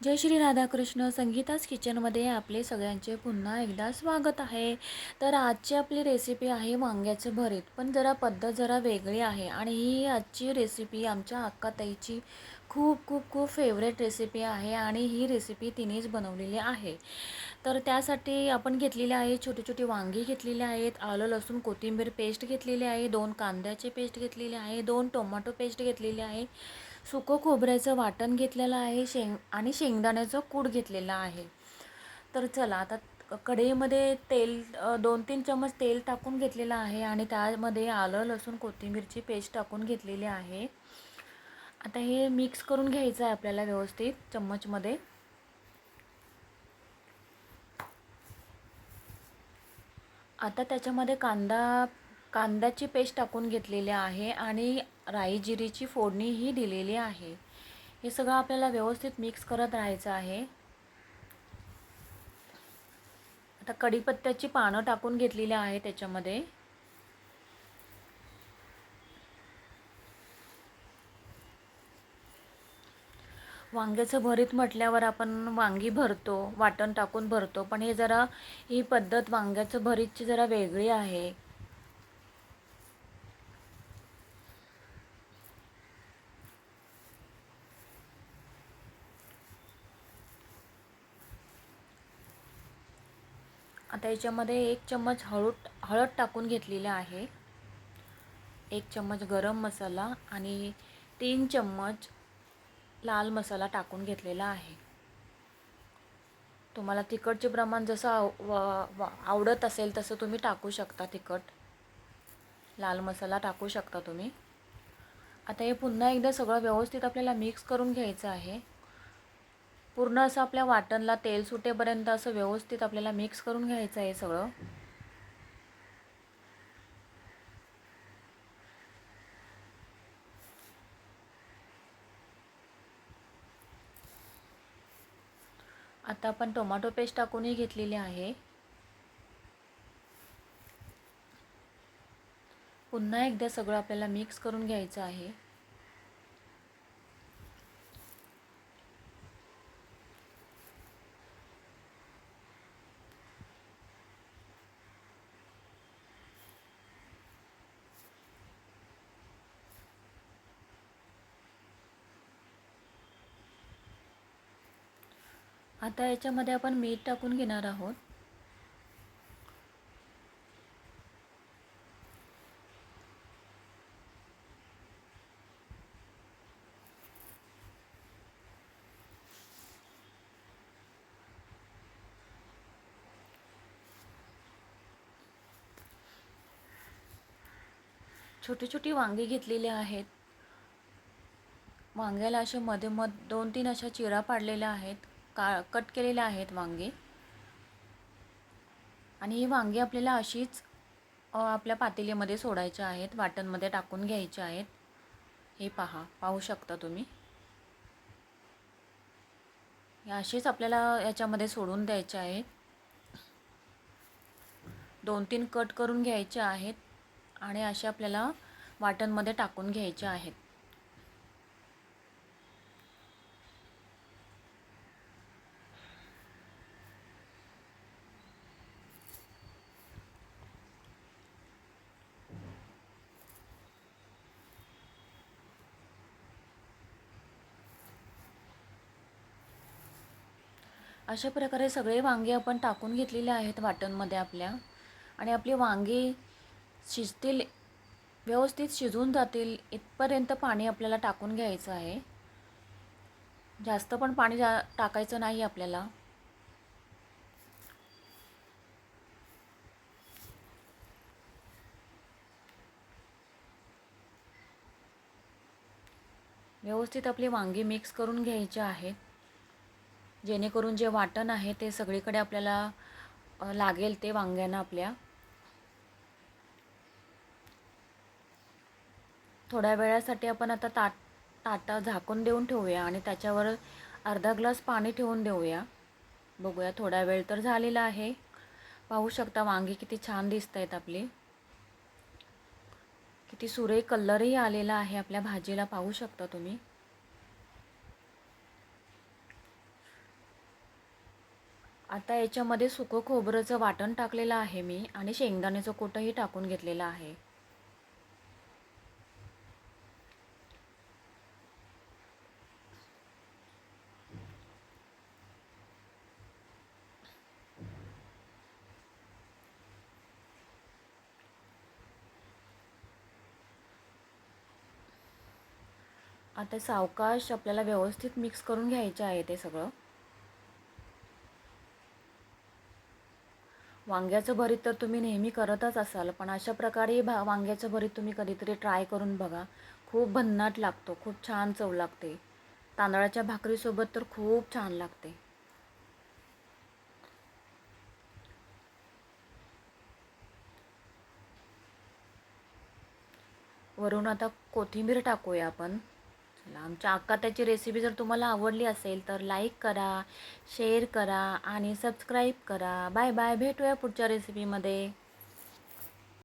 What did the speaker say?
जय श्री राधाकृष्ण. संगीताच किचनमध्ये आपले सगळ्यांचे पुन्हा एकदा स्वागत आहे. तर आजची आपली रेसिपी आहे वांग्याचं भरीत. पण जरा पद्धत जरा वेगळी आहे आणि ही आजची रेसिपी आमच्या अक्काताईची खूप खूप खूप फेवरेट रेसिपी आहे आणि ही रेसिपी तिनेच बनवलेली आहे. तर त्यासाठी आपण घेतलेली आहे छोटी छोटी वांगी घेतलेली आहेत आलं लसूण कोथिंबीर पेस्ट घेतलेली आहे दोन कांद्याचे पेस्ट घेतलेले आहे दोन टोमॅटो पेस्ट घेतलेली आहे. सुकं खोबऱ्याचं वाटण घेतलेलं आहे शेंग आणि शेंगदाण्याचं कूड घेतलेलं आहे. तर चला आता कढईमध्ये तेल दोन तीन चम्मच तेल टाकून घेतलेलं आहे आणि त्यामध्ये आलं लसूण कोथिंबीरची पेस्ट टाकून घेतलेली आहे. आता हे मिक्स करून घ्यायचं आहे आपल्याला व्यवस्थित चम्मचमध्ये. आता त्याच्यामध्ये कांदा कांद्याची पेस्ट टाकून घेतलेली आहे आणि राई जिरीची फोडणीही दिलेली आहे. हे सगळं आपल्याला व्यवस्थित मिक्स करत राहायचं आहे. आता कढीपत्त्याची पानं टाकून घेतलेली आहे त्याच्यामध्ये. वांग्याचं भरीत म्हटल्यावर आपण वांगी भरतो वाटण टाकून भरतो पण हे जरा ही पद्धत वांग्याचं भरीतची जरा वेगळी आहे. आता याच्यामध्ये एक चम्मच हळद हळद टाकून घेतलेलं आहे. एक चम्मच गरम मसाला आणि तीन चम्मच लाल मसाला टाकून घेतलेला आहे. तुम्हाला तिखटचे प्रमाण जसं आव आवडत असेल तसं तुम्ही टाकू शकता तिखट. लाल मसाला टाकू शकता तुम्ही. आता हे पुन्हा एकदा सगळं व्यवस्थित आपल्याला मिक्स करून घ्यायचं आहे. पूर्ण असं आपल्या वाटणला तेल सुटेपर्यंत असं व्यवस्थित आपल्याला मिक्स करून घ्यायचं आहे सगळं. आता आपण टोमॅटो पेस्ट टाकूनही घेतलेली आहे. पुन्हा एकदा सगळं आपल्याला मिक्स करून घ्यायचं आहे. आता याच्यामध्ये आपण मीठ टाकून घेणार आहोत. छोटी छोटी वांगी घेतलेली आहेत. वांग्याला असे मध्ये मध दोन तीन अशा चिरा पाडलेल्या आहेत. का कट केलेले आहेत वांगे. आणि ही वांगी आपल्याला अशीच आपल्या पातेलीमध्ये सोडायच्या आहेत वाटणमध्ये टाकून घ्यायचे आहेत. हे पहा पाहू शकता तुम्ही. हे आपल्याला याच्यामध्ये सोडून द्यायचे आहेत. दोन तीन कट करून घ्यायचे आहेत आणि असे आपल्याला वाटणमध्ये टाकून घ्यायचे आहेत. अशा प्रकारे सगळे वांगे आपण टाकून घेतलेले आहेत वाटणमध्ये आपल्या. आणि आपली वांगी शिजतील व्यवस्थित शिजून जातील इथपर्यंत पाणी आपल्याला टाकून घ्यायचं आहे. जास्त पण पाणी जा टाकायचं नाही आपल्याला. व्यवस्थित आपली वांगी मिक्स करून घ्यायची आहेत जेणेकरून जे वाटण आहे ते सगळीकडे आपल्याला लागेल ते वांग्यांना आपल्या. थोड्या वेळासाठी आपण आता ताट ताटा झाकून देऊन ठेवूया आणि त्याच्यावर अर्धा ग्लास पाणी ठेवून देऊया. बघूया थोडा वेळ तर झालेला आहे. पाहू शकता वांगी किती छान दिसत आहेत आपली. किती सुरे कलरही आलेला आहे आपल्या भाजीला पाहू शकता तुम्ही. आता याच्यामध्ये सुकं खोबरंचं वाटण टाकलेलं आहे मी आणि शेंगदाण्याचं कुटंही टाकून घेतलेलं आहे. आता सावकाश आपल्याला व्यवस्थित मिक्स करून घ्यायचं आहे ते सगळं. वांग्याचं भरीत तर तुम्ही नेहमी करतच असाल पण अशा प्रकारे भा वांग्याचं भरीत तुम्ही कधीतरी ट्राय करून बघा. खूप भन्नाट लागतो खूप छान चव लागते. तांदळाच्या भाकरीसोबत तर खूप छान लागते. वरून आता कोथिंबीर टाकूया आपण. चला आमच्या अक्काताची रेसिपी जर तुम्हाला आवडली असेल तर लाईक करा शेअर करा आणि सबस्क्राईब करा. बाय बाय भेटूया पुढच्या रेसिपीमध्ये